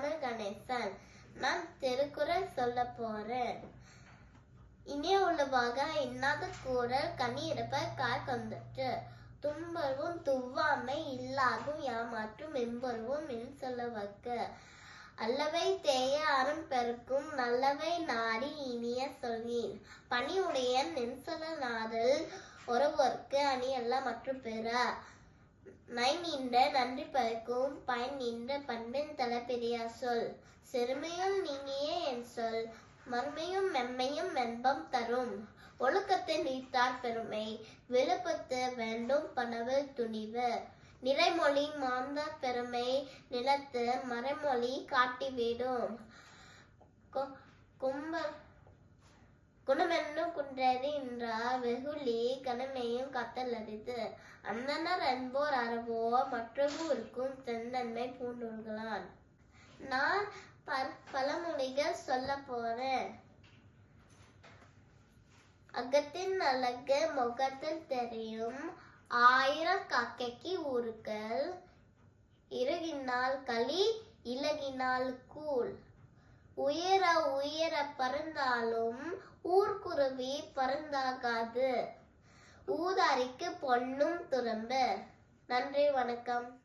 தமிழ் கணேசன் நான் திருக்குறள் சொல்ல போறேன். இனிய உளவாக இன்னாத கூறல் கனி இருப்ப காய் கொண்டற்று துன்பரும் துவாமை இல்லாகும் ஏமாற்றும் எம்பருவும் மின் சொல்ல வக்க அல்லவை தேய அறம் பெருக்கும் நல்லவை நாடி இனிய சொல்வீன் பணியுடைய நென்சொல நாதல் ஒருவர்க்கு அணி அல்ல மற்றும் பெற. நை நீண்ட நன்றி பறக்கும் பயன் நீண்ட பண்பு தலைப்பெரியா சொல். சிறுமையுள் நீங்கியே என் சொல். மறுமையும் மெம்மையும் மென்பம் தரும். ஒழுக்கத்தை நீத்தார் பெருமை. விழுப்பத்து வேண்டும் பணவு துணிவு நிறைமொழி மாந்த பெருமை. நிலத்து மறைமொழி காட்டிவிடும். கொ- கும்ப குணமென்னும் குன்றேறி என்றார் வெகுளி கனமையும் கத்தல் அறிது அந்தனர் என்போர் அறவோ மற்றவருக்கும் தென்னன்மை பூண்டு நான் பழமொழிகள் சொல்ல போறேன். அகத்தின் அழகு முகத்தில் தெரியும். ஆயிரம் காக்கைக்கு ஊருக்கள். இறகினால் களி இலகினால் கூழ். உயர உயர பறந்தாலும் ஊர்க்குருவி பறந்தாகாது. ஊதாரிக்கு பொண்ணும் துறம்பு நன்றி வணக்கம்.